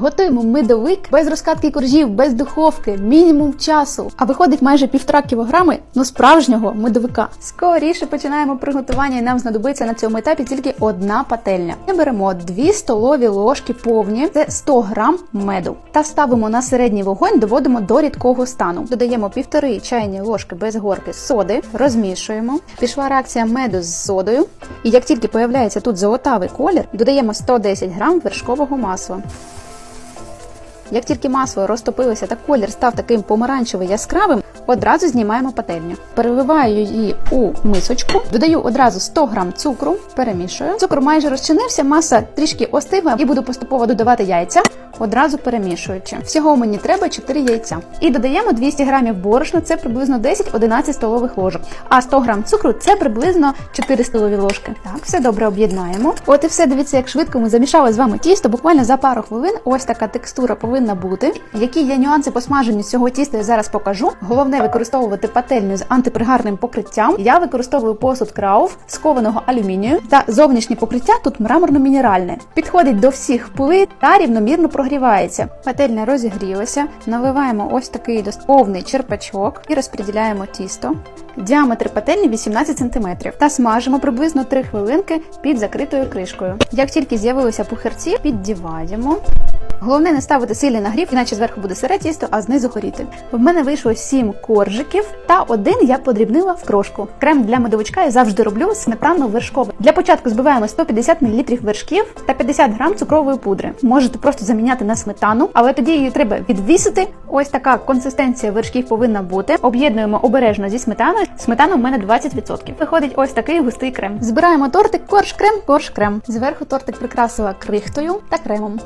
Готуємо медовик без розкатки коржів, без духовки, мінімум часу. А виходить майже півтора кілограми ну справжнього медовика. Скоріше починаємо приготування, і нам знадобиться на цьому етапі тільки одна пательня. Ми беремо 2 столові ложки повні, це 100 грам меду, та ставимо на середній вогонь, доводимо до рідкого стану. Додаємо півтори чайні ложки без горки соди, розмішуємо. Пішла реакція меду з содою. І як тільки появляється тут золотавий колір, додаємо 110 грам вершкового масла. Як тільки масло розтопилося та колір став таким помаранчево яскравим, одразу знімаємо пательню. Переливаю її у мисочку, додаю одразу 100 грам цукру, перемішую. Цукор майже розчинився, маса трішки остигла і буду поступово додавати яйця, одразу перемішуючи. Всього мені треба 4 яйця. І додаємо 200 грамів борошна, це приблизно 10-11 столових ложок. А 100 грам цукру це приблизно 4 столові ложки. Так, все добре об'єднаємо. От і все, дивіться, як швидко ми замішали з вами тісто. Буквально за пару хвилин ось така текстура повинна бути. Які є нюанси по смаженню цього тіста, я зараз покажу. Головне використовувати пательню з антипригарним покриттям. Я використовую посуд крауф з кованого алюмінію та зовнішнє покриття тут мраморно-мінеральне. Підходить до всіх плит та рівномірно прогрівається. Пательня розігрілася, наливаємо ось такий повний черпачок і розподіляємо тісто. Діаметр пательні 18 см та смажимо приблизно 3 хвилинки під закритою кришкою. Як тільки з'явилися пухирці, піддіваємо. Головне не ставити сильний нагрів, іначе зверху буде сире тісто, а знизу горіти. В мене вийшло 7 коржиків, та один я подрібнила в крошку. Крем для медовичка я завжди роблю сметанно-вершковий. Для початку збиваємо 150 мл вершків та 50 г цукрової пудри. Можете просто заміняти на сметану, але тоді її треба відвісити. Ось така консистенція вершків повинна бути. Об'єднуємо обережно зі сметаною. Сметана в мене 20%. Виходить ось такий густий крем. Збираємо тортик, корж крем, корж крем. Зверху тортик прикрасила крихтою та кремом.